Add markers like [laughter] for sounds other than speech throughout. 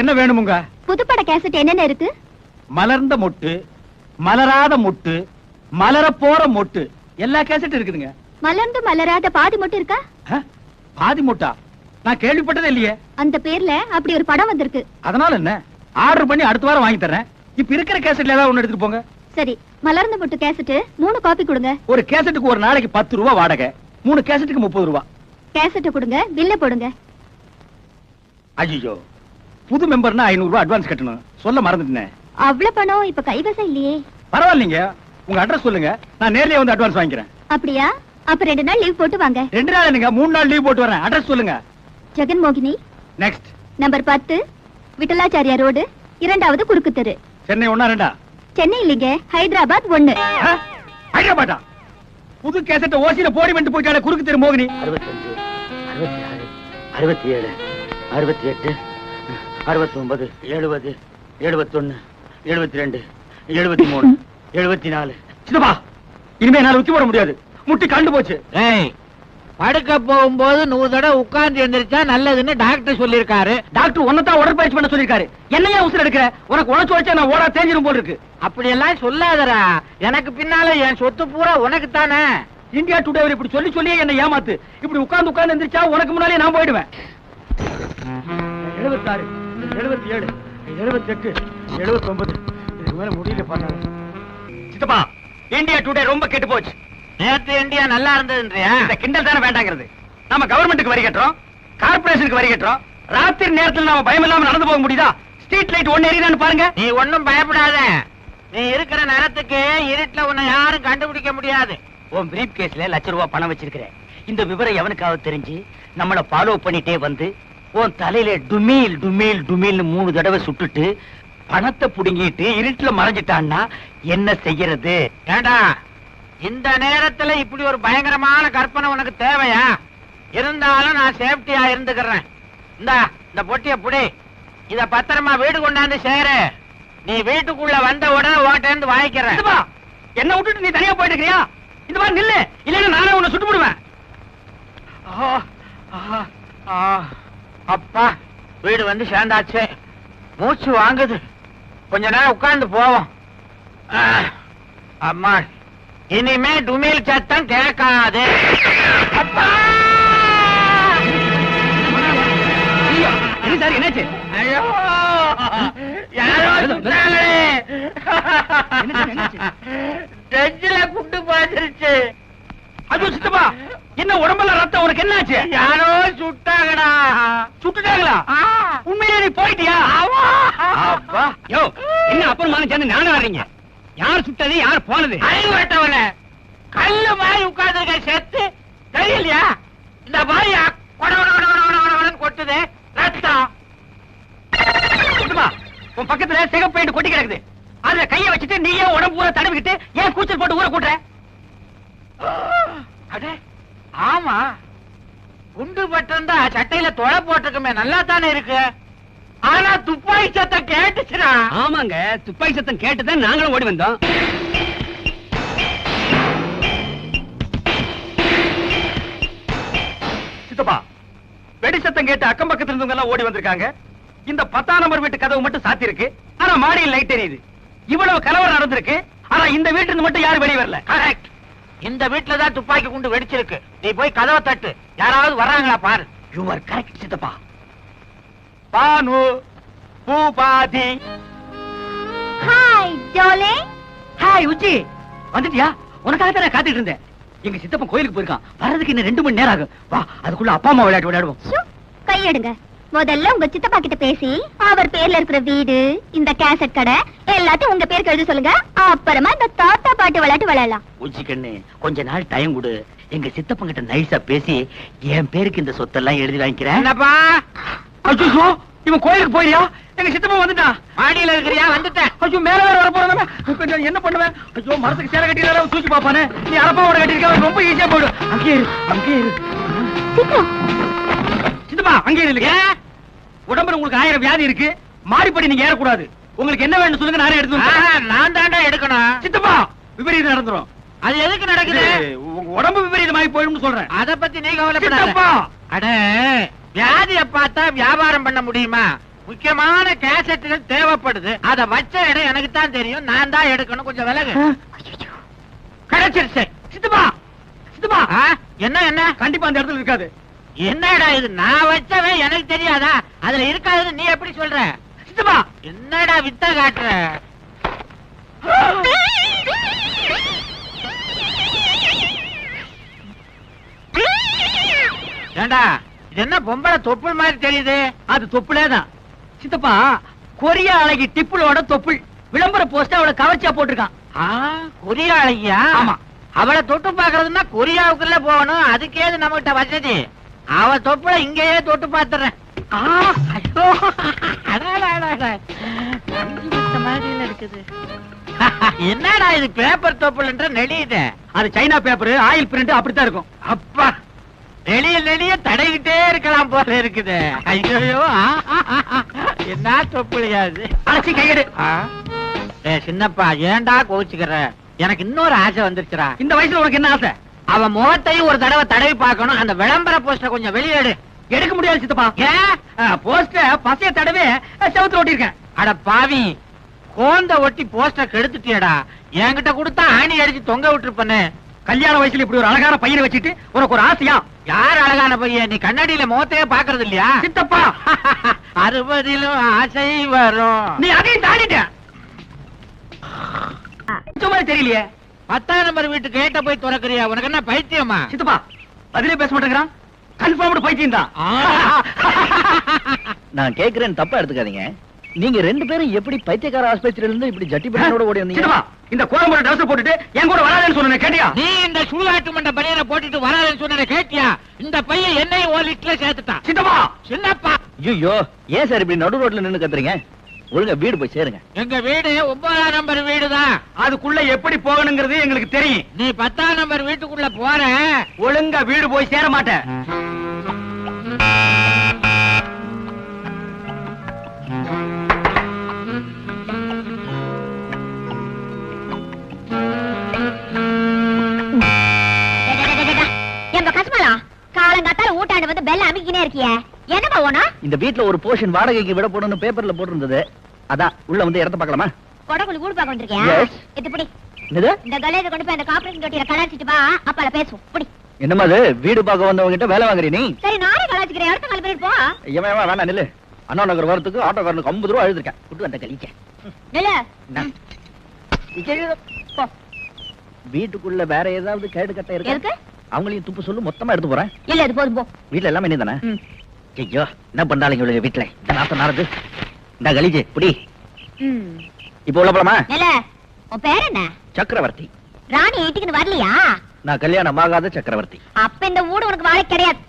என்ன வேணுமுங்க புதுப்பட கேசட் என்னென்ன இருக்கு? மலர்ந்த மொட்டு மலராத மொட்டு மலர போற மொட்டு எல்லா கேசட் இருக்குதுங்க. மலர்ந்து மலராத பாதி மட்டும் இருக்கா? பாதி மொட்டா? நான் கேள்விப்பட்டதே இல்லையே. அந்த பேர்ல அப்படி ஒரு படம் வந்திருக்கு. அதனால என்ன? ஆர்டர் பண்ணி அடுத்த வாரம் வாங்கி தர்றேன். இப்ப இருக்கிற கேசட்ல ஏதாவது ஒண்ணு எடுத்துட்டு போங்க. சரி மலர்ந்த முட்டு கேசட் மூணு காப்பி கொடுங்க. ஒரு கேசட்டுக்கு ஒரு நாளைக்கு பத்து ரூபா வாடகை. மூணு கேசட்டுக்கு முப்பது ரூபா. கேசட்டை கொடுங்க பில்ல போடுங்க. ஐயோ புது மெம்பர்னா ஐநூறு ரூபாய் அட்வான்ஸ் கட்டணும். சொல்ல மறந்துட்டேன். அவ்வளவு பணம் இப்ப கைவசம் இல்லையே. பரவாயில்லைங்க. உங்க அட்ரஸ் சொல்லுங்க. நான் நேர்லயே வந்து அட்வான்ஸ் வாங்கிக்கிறேன். அப்படியா? அப்ப ரெண்டு நாள் லீவ் போட்டு வாங்க. ரெண்டு நாள் என்னங்க மூணு நாள் லீவ் போட்டு வரேன். அட்ரஸ் சொல்லுங்க. ஜெகன் மோகினி. நெக்ஸ்ட் நம்பர் பத்து. விட்டலாச்சாரியா ரோடு. இரண்டாவது குறுக்கு தெரு சென்னை ஒண்ணா ரெண்டா? சென்னை இல்லைங்க. ஹைதராபாத் ஒண்ணு ஆ? ஹைதராபாத்தா? புது கேசட்ட ஓசியில போடி வந்து போயிட்டாலே குறுக்கு தெரு மோகினி. அறுபத்தஞ்சு அறுபத்தி ஆறு அறுபத்தி ஏழு அறுபத்தி எட்டு. அறுபத்தி ஒன்பது எழுபது எழுபத்தொன்னு எழுபத்தி ரெண்டு எழுபத்தி மூணு எழுபத்தி நாலு சின்னப்பா இனிமே என்னால உச்சி போட முடியாது. முட்டி கண்டு போச்சு. படுக்க போகும்போது நூறு தடவை உட்கார்ந்து எந்திரிச்சா நல்லதுன்னு டாக்டர் சொல்லிருக்காரு டாக்டர் உன்னதான் உடற்பயிற்சி பண்ண சொல்லிருக்காரு என்னையா உசுர எடுக்கிற? உனக்கு உழைச்சு வச்சா நான் ஓடா தேஞ்சிரும் போல் இருக்கு. அப்படி எல்லாம் சொல்லாதடா. எனக்கு பின்னால என் சொத்து பூரா உனக்கு தானே. இந்தியா டுடே இப்படி சொல்லி சொல்லியே என்ன ஏமாத்து. இப்படி உட்கார்ந்து உட்கார்ந்து எந்திரிச்சா உனக்கு முன்னாலே நான் போயிடுவேன். எழுபத்தாறு எழுபத்தி ஏழு எழுபத்தி எட்டு எழுபத்தி ஒன்பது இதுக்கு மேல முடியல பண்ணாரு சித்தப்பா இந்தியா டுடே ரொம்ப கெட்டு போச்சு. நேத்து இந்தியா நல்லா இருந்ததுன்றியா? இந்த கிண்டல் தானே வேண்டாங்கிறது. நாம கவர்மெண்ட்டுக்கு வரி கட்டுறோம் கார்பரேஷனுக்கு வரி கட்டுறோம். ராத்திரி நேரத்துல நாம பயம் இல்லாம நடந்து போக முடியுதா? ஸ்ட்ரீட் லைட் ஒன்னு எரியுதான்னு பாருங்க. நீ ஒண்ணும் பயப்படாத. நீ இருக்கிற நேரத்துக்கு இருட்டுல உன்னை யாரும் கண்டுபிடிக்க முடியாது. உன் பிரீப் கேஸ்ல லட்ச ரூபாய் பணம் வச்சிருக்கிறேன். இந்த விவரம் எவனுக்காவது தெரிஞ்சு நம்மள ஃபாலோ பண்ணிட்டே வந்து உன் தலையில டுமீல் டுமீல் டுமீல்னு மூணு தடவை சுட்டுட்டு பணத்தை புடுங்கிட்டு இருட்டுல மறைஞ்சிட்டான்னா என்ன செய்யறது? ஏண்டா இந்த நேரத்துல இப்படி ஒரு பயங்கரமான கற்பனை உனக்கு தேவையா? இருந்தாலும் நான் சேஃப்டியா இருந்துக்கிறேன். இந்தா இந்த பொட்டிய புடி. இத பத்திரமா வீடு கொண்டாந்து சேரு. நீ வீட்டுக்குள்ள வந்த உடனே ஓட்டேந்து வாங்கிக்கிறேன். என்ன விட்டுட்டு நீ தனியா போயிட்டு இருக்கிறியா இந்த மாதிரி நில்லு இல்லைன்னா நானே உன்னை சுட்டு விடுவேன் ஆ, ஆ, ஆ. அப்பா வீடு வந்து சேர்ந்தாச்சு. மூச்சு வாங்குது. கொஞ்ச நேரம் உட்கார்ந்து போவோம். அம்மா இனிமே டுமில் சத்தம் கேட்காது. அப்பா! சார் என்னாச்சு? ஐயோ! யாரோ சுட்டாங்களே? டெஞ்சில குண்டு ஐயோ சித்தப்பா என்ன உடம்பெல்லாம் ரத்தம் உனக்கு என்னாச்சு? யாரோ சுட்டுட்டாங்களா ஆ. உண்மையிலே நீ போயிட்டியா. அப்பா. யோ என்ன அப்புறமான சேர்ந்து நானும் ஆடுறீங்க யார் சுட்டது யார் போனது? அறிவு கட்டவன. கல்லு மாதிரி உட்கார்ந்துருக்க செத்து. தெரியலையா? இந்த மாதிரி கொட்டுது. ரத்தம். உன் பக்கத்துல சிகப்பு பெயிண்ட் கொட்டி கிடக்குது. அதுல கைய வச்சுட்டு நீ ஏன் உடம்பு பூரா தடவிக்கிட்டு ஏன் கூச்சல் போட்டு ஊற கூட்டுற? ஆமா. குண்டு பட்டிருந்தா சட்டையில தொலை போட்டிருக்குமே நல்லா தானே இருக்கு? ஆனா துப்பாக்கி சத்தம் கேட்டுச்சுடா. ஆமாங்க துப்பாக்கி சத்தம் கேட்டுதான் நாங்களும் ஓடி வந்தோம். சித்தப்பா வெடி சத்தம் கேட்டு அக்கம் பக்கத்துல இருந்தவங்க எல்லாம் ஓடி வந்திருக்காங்க. இந்த பத்தாம் நம்பர் வீட்டு கதவு மட்டும் சாத்தி இருக்கு ஆனா மாடியில் லைட் எரியுது. இவ்வளவு கலவரம் நடந்திருக்கு. ஆனா இந்த வீட்டுல இருந்து மட்டும் யாரும் வெளியே வரல. கரெக்ட் இந்த வீட்டுல தான் துப்பாக்கி குண்டு வெடிச்சிருக்கு. நீ போய் கதவை தட்டு. யாராவது வர்றாங்களா பாரு. யூ ஆர் கரெக்ட் சித்தப்பா. பானு பூபாதி. ஹாய் ஜோலே ஹாய் உச்சி. வந்துட்டியா? உனக்காக தான் நான் காத்துட்டு இருந்தேன். எங்க சித்தப்பன் கோயிலுக்கு போயிருக்கான். வர்றதுக்கு இன்னும் ரெண்டு மணி நேரம் ஆகும். வா அதுக்குள்ள அப்பா அம்மா விளையாட்டு விளையாடுவோம். கையெடுங்க. முதல்ல உங்க சித்தப்பா கிட்ட பேசி அவர் பேர்ல இருக்கிற வீடு இந்த கேசட் கடை எல்லாத்தையும் உங்க பேருக்கு எழுத சொல்லுங்க. அப்புறமா இந்த தாத்தா பாட்டு விளையாட்டு விளையாடலாம். உச்சி கண்ணு கொஞ்ச நாள் டைம் கொடு. எங்க சித்தப்பன் கிட்ட நைஸா பேசி என் பேருக்கு இந்த சொத்தெல்லாம் எழுதி வாங்கிக்கிறேன். என்னப்பா? அச்சோ இவன் கோயிலுக்கு போயியா எங்க சித்தப்பன் வந்துட்டான். மாடியில இருக்கிறியா? வந்துட்டேன். ஐயோ மேல வேற வர போறவன் கொஞ்சம் என்ன பண்ணுவேன்? ஐயோ மரத்துக்கு சேலை கட்டி தூக்கி பாப்பானே நீ அரப்பாவோட கட்டிருக்க ரொம்ப ஈஸியா போயிடும். அங்கே இரு அங்கே இரு. சித்தப்பா. அங்கே இல்லைங்க உடம்புல உங்களுக்கு ஆயிரம் வியாதி இருக்கு. மாடிப்படி நீங்க ஏறக்கூடாது. உங்களுக்கு என்ன வேணும் சொல்லுங்க நானே எடுத்து. நான் தாண்டா எடுக்கணும். சித்தப்பா விபரீதம் நடந்துரும். அது எதுக்கு நடக்குது? உடம்பு விபரீதமாகி போயிடும்னு சொல்றேன். அத பத்தி நீ கவலைப்படாத. சித்தப்பா! அட வியாதிய பார்த்தா வியாபாரம் பண்ண முடியுமா? முக்கியமான கேசட்டுகள் தேவைப்படுது. அத வச்ச இடம் எனக்கு தான் தெரியும். நான் தான் எடுக்கணும். கொஞ்சம் விலகு. கிடைச்சிருச்சு சித்தப்பா! சித்தப்பா! என்ன என்ன? கண்டிப்பா அந்த இடத்துல இருக்காது. என்னடா இது? நான் வச்சவன் எனக்கு தெரியாதா? அதுல இருக்காதுன்னு நீ எப்படி சொல்ற? சித்தப்பா என்னடா வித்த காட்டுற? ஏண்டா இது என்ன பொம்பளை தொப்புள் மாதிரி தெரியுது? அது தொப்புளேதான். சித்தப்பா கொரியா அழகி டிப்புளோட தொப்புள். விளம்பர போஸ்ட் அவளை கவர்ச்சியா போட்டிருக்கான். கொரியா அழகியா? ஆமா. அவளை தொட்டு பாக்குறதுன்னா கொரியாவுக்குள்ள போகணும். அதுக்கேது நம்ம கிட்ட வசதி. அவ தொப்புல இங்கேயே தொட்டு பாத்துறேன். இருக்குது? என்னடா இது பேப்பர் தொப்புலன்ற நெளியுது? அது சைனா பேப்பர் ஆயில் பிரிண்ட் அப்படித்தான் இருக்கும். அப்பா நெளிய நெளிய தடைகிட்டே இருக்கலாம் போல இருக்குது. ஐயோ என்ன தொப்புளியா இது? அழைச்சி கையெடு. ஆ? ஏய் சின்னப்பா ஏன்டா கோச்சுக்கிற எனக்கு இன்னொரு ஆசை வந்துருச்சுடா. இந்த வயசுல உனக்கு என்ன ஆசை? அவன் முகத்தையும் ஒரு தடவை தடவி பார்க்கணும். அந்த விளம்பர போஸ்டர் கொஞ்சம் வெளியே எடு. எடுக்க முடியாது சித்தப்பா. ஏன் போஸ்ட பசைய தடவே செவத்துல ஓட்டிருக்கேன் அட பாவி. கோந்த ஒட்டி போஸ்டர் கெடுத்துட்டியடா. என்கிட்ட கொடுத்தா ஆணி அடிச்சு தொங்க விட்டுருப்பனே. கல்யாண வயசுல இப்படி ஒரு அழகான பையனை வச்சுட்டு உனக்கு ஒரு ஆசையா? யார் அழகான பையன்? நீ கண்ணாடியில முகத்தையே பாக்குறது இல்லையா சித்தப்பா. [laughs] அறுபதிலும் ஆசை வரும். நீ அதையும் தாண்டிட்ட. சும்மா தெரியலையே. பத்தாம் நம்பர் வீட்டு கேட்ட போய் திறக்கறியா? உனக்கு என்ன பைத்தியமா? சித்தப்பா பதிலே பேச மாட்டேங்கிறான். கன்ஃபார்ம்டு பைத்தியம் தான் [laughs] நான் கேக்குறேன் தப்பா எடுத்துக்காதீங்க. நீங்க ரெண்டு பேரும் எப்படி பைத்தியக்கார ஆஸ்பத்திரியில இருந்து இப்படி ஜட்டி பையனோட ஓடி வந்தீங்க? இந்த கோயம்புற ட்ரெஸ் போட்டுட்டு என் கூட வராதேன்னு சொன்னேன் கேட்டியா? நீ இந்த சூதாட்டு மண்ட பனியனை போட்டுட்டு வராதுன்னு சொன்னதை கேட்டியா? இந்த பையன் என்னையும் ஒரு லிட்டர்ல சேர்த்துட்டான். சித்தப்பா! சின்னப்பா! ஐயோ ஏன் சார் இப்படி நடு ரோட்ல நின்னு கத்துறீங்க? ஒழுங்கா வீடு போய் சேருங்க. எங்க வீடு ஒன்பதாம் நம்பர் வீடுதான் அதுக்குள்ள எப்படி போகணுங்கிறது எங்களுக்கு தெரியும். நீ பத்தாம் நம்பர் வீட்டுக்குள்ள போற. ஒழுங்கா வீடு போய் சேர மாட்டேன். காலங்காத்தால ஊட்டாண்டு வந்து பெல்ல அமைக்கினே இருக்கியே. என்னப்பா ஓனா? இந்த வீட்ல ஒரு போர்ஷன் வாடகைக்கு விட போடணும்னு பேப்பர்ல போட்டிருந்தது. அதான் உள்ள வந்து இடத்த பார்க்கலாமா? கொடகுழி கூடு பார்க்க வந்திருக்கியா. இது பிடி. என்னது? இந்த கலையில கொண்டு போய் அந்த காப்பரேஷன் தொட்டியில கலாச்சிட்டு வா அப்பால பேசுவோம். பிடி. என்னமா அது? வீடு பார்க்க வந்தவங்க கிட்ட வேலை வாங்குறீ நீ? சரி நானே கலாச்சிக்கிறேன் அடுத்த கால் பேர் போ. ஏமா ஏமா வேணாம் நில்லு. அண்ணா நகர் வரத்துக்கு ஆட்டோக்காரனுக்கு ஐம்பது ரூபா எழுதிருக்கேன் விட்டு வந்த போ. வீட்டுக்குள்ள வேற ஏதாவது கேடு கட்ட இருக்கு? அவங்களையும் துப்பு சொல்லு மொத்தமா எடுத்து போறேன். இல்ல இது போதும் போ. வீட்ல எல்லாமே நீ தானே. ஐயோ என்ன பண்றாங்க இவளுங்க வீட்டுல நாத்தம் நாரது இந்த கலிஜு புடி. இப்ப உள்ள போலாமா? நில உன் பேர் என்ன? சக்கரவர்த்தி. ராணி வீட்டுக்கு வரலையா? நான் கல்யாணம் ஆகாத சக்கரவர்த்தி. அப்ப இந்த வீடு உனக்கு வாழை கிடையாது.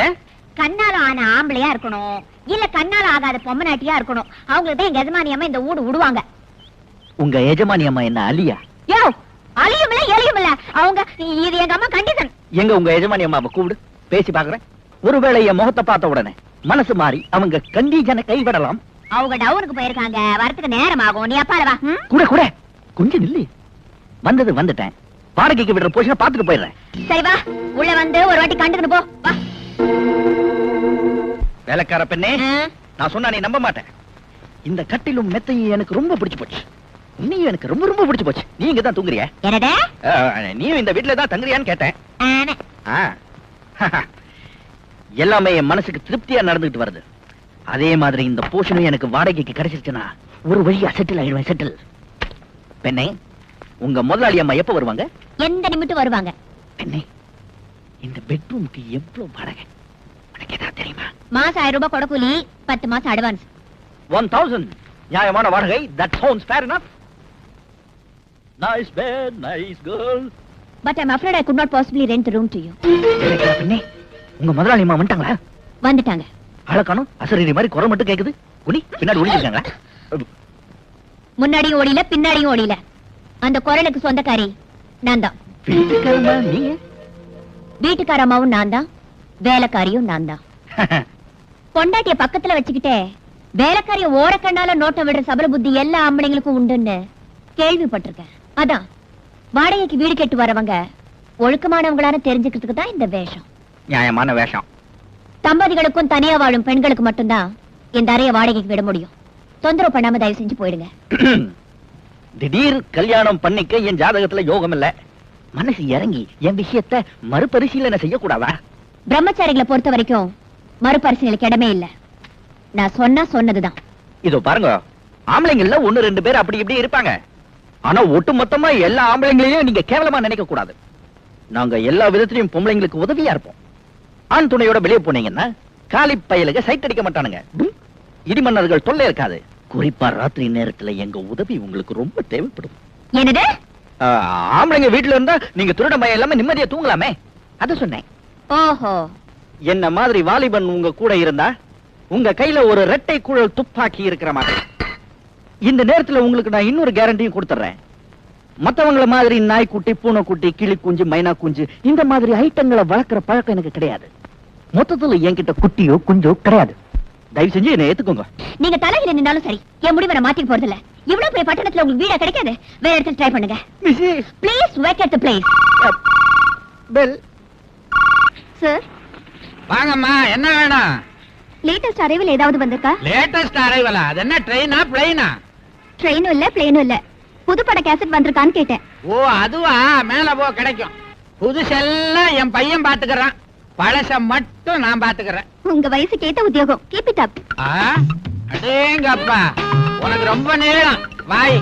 ஏன்? கண்ணால ஆன ஆம்பளையா இருக்கணும். இல்ல கண்ணால ஆகாத பொம்மநாட்டியா இருக்கணும். அவங்களுக்கு தான் எங்க எஜமானியம்மா இந்த வீடு விடுவாங்க உங்க எஜமானி அம்மா என்ன அலியா யோ அழியும் இல்ல எலியும் இல்ல அவங்க இது எங்க அம்மா கண்டிஷன் எங்க உங்க எஜமானி அம்மாவை கூப்பிடு. பேசி பாக்குறேன். ஒருவேளை என் முகத்தை பார்த்த உடனே மனசு மாறி அவங்க கண்டிஜனை கைவிடலாம். அவங்க டவுனுக்கு போயிருக்காங்க. வரதுக்கு நேரம் ஆகும் நீ அப்பால வா? கூட கூட. கொஞ்சம் நில்லு. வந்தது வந்துட்டேன். வாடகைக்கு விடுற போஷனை பார்த்துட்டு போயிடுறேன். சரி வா. உள்ள வந்து ஒரு வாட்டி கண்டுக்கணும் போ. வா. வேலைக்கார பெண்ணே. நான் சொன்னா நீ நம்ப மாட்டேன். இந்த கட்டிலும் மெத்தையும் எனக்கு ரொம்ப பிடிச்சு போச்சு. நீயும் எனக்கு ரொம்ப ரொம்ப பிடிச்சு போச்சு. நீ இங்க தான் தூங்குறிய? நீயும் இந்த வீட்டுல தான் தங்குறியான்னு கேட்டேன். [laughs] எல்லாமே என் மனசுக்கு திருப்தியா நடந்துகிட்டு வருது. அதே மாதிரி இந்த போஷனும் எனக்கு வாடகைக்கு கிடைச்சிருச்சுன்னா ஒரு வழியா செட்டில் ஆயிடுவேன் செட்டில் பெண்ணே உங்க முதலாளி அம்மா எப்ப வருவாங்க? எந்த நிமிட்டும் வருவாங்க? பெண்ணே இந்த பெட்ரூம்க்கு எவ்வளவு வாடகை? உனக்கு ஏதாவது தெரியுமா? மாசம் ஆயிரம் ரூபாய் கொடக்கூலி பத்து மாசம் அட்வான்ஸ் ஒன் தௌசண்ட் நியாயமான வாடகை that sounds fair enough. Nice bed nice girl but I'm afraid I not possibly rent the room to you. பெண்ணே? உங்க முதலாளி அம்மா வந்துட்டாங்களா? வந்துட்டாங்க. அழகானும் அசரீரி மாதிரி குரல் மட்டும் கேக்குது. குனி பின்னாடி ஒளிஞ்சிருக்காங்களா? முன்னாடியும் ஓடியில பின்னாடியும் ஓடியில அந்த குரலுக்கு சொந்தக்காரி நான் தான். வீட்டுக்காரமா நீங்க வீட்டுக்கார அம்மாவும் நான் தான். வேலைக்காரியும் நான் தான். [laughs] பொண்டாட்டிய பக்கத்துல வச்சுக்கிட்டே வேலைக்காரிய ஓரக்கண்ணால நோட்டம் விடுற சபல புத்தி எல்லா ஆம்பளைங்களுக்கும் உண்டுன்னு கேள்விப்பட்டிருக்கேன். அதான் வாடகைக்கு வீடு கேட்டு வரவங்க ஒழுக்கமானவங்களான தெரிஞ்சுக்கிறதுக்கு தான் இந்த வேஷம். நியாயமான வேஷம். தம்பதிகளுக்கும் தனியா வாழும் பெண்களுக்கு மட்டும்தான் இந்த அறைய வாடகைக்கு விட முடியும். தொந்தரவு பண்ணாம தயவு செஞ்சு போயிடுங்க. [clears throat] திடீர் கல்யாணம் பண்ணிக்க என் ஜாதகத்துல யோகம் இல்ல. மனசு இறங்கி என் விஷயத்த மறுபரிசீலனை செய்யக்கூடாதா? பிரம்மச்சாரிகளை பொறுத்த வரைக்கும் மறுபரிசீலனைக்கு இடமே இல்ல. நான் சொன்னா சொன்னதுதான். இதோ பாருங்க ஆம்பளைங்கள்ல ஒண்ணு ரெண்டு பேர் அப்படி இப்படி இருப்பாங்க. ஆனா ஒட்டு மொத்தமா எல்லா ஆம்பளைங்களையும் நீங்க கேவலமா நினைக்க கூடாது நாங்க எல்லா விதத்திலையும் பொம்பளைங்களுக்கு உதவியா இருப்போம். ஆண் துணையோட வெளியே போனீங்கன்னா காலி பயலுக சைட் அடிக்க மாட்டானுங்க. டும். இடிமன்னர்கள் தொல்லை இருக்காது. குறிப்பா ராத்திரி நேரத்துல எங்க உதவி உங்களுக்கு ரொம்ப தேவைப்படும். என்னது? ஆம்பளைங்க வீட்டுல இருந்தா நீங்க திருட பயம் இல்லாம நிம்மதியா தூங்கலாமே? அத சொன்னேன். ஓஹோ. என்ன மாதிரி வாலிபன் உங்க கூட இருந்தா உங்க கையில ஒரு ரெட்டை குழல் துப்பாக்கி இருக்கிற மாதிரி. இந்த நேரத்துல உங்களுக்கு நான் இன்னொரு கேரண்டியும் கொடுத்துறேன். மத்தவங்கள மாதிரி நாய்க்குட்டி பூனைக்குட்டி கிளி குஞ்சு மைனா குஞ்சு இந்த மாதிரி ஐட்டங்களை வளர்க்குற பழக்கம் எனக்கு கிடையாது. மொத்தத்துல என்கிட்ட குட்டியோ குஞ்சோ கிடையாது. தயவு செஞ்சு என்ன ஏத்துக்கோங்க. நீங்க தலையில நின்னாலும் சரி என் முடிவை நான் மாத்திக்க போறதில்ல. இவ்வளவு பெரிய பட்டணத்துல உங்களுக்கு வீடா கிடைக்காது? வேற இடத்துல ட்ரை பண்ணுங்க. Please wake at the place bell sir வாங்கம்மா என்ன வேணும்? லேட்டஸ்ட் அரைவில் ஏதாவது வந்திருக்கா? லேட்டஸ்ட் அரைவலா அது என்ன ட்ரெயினா பிளைனா ட்ரெயினும் இல்ல பிளேனும் இல்ல. புது பட கேசட் வந்திருக்கான்னு கேட்டேன். ஓ அதுவா? மேல போ கிடைக்கும். புதுசெல்லாம் என் பையன் பாத்துக்கறான். பழச மட்டும் நான் பாத்துக்கறேன். உங்க வயசுக்கு ஏத்த உத்தியோகம். கீப் இட் அப் ஆ, அடேங்கப்பா. உனக்கு ரொம்ப நேரம். வாய்.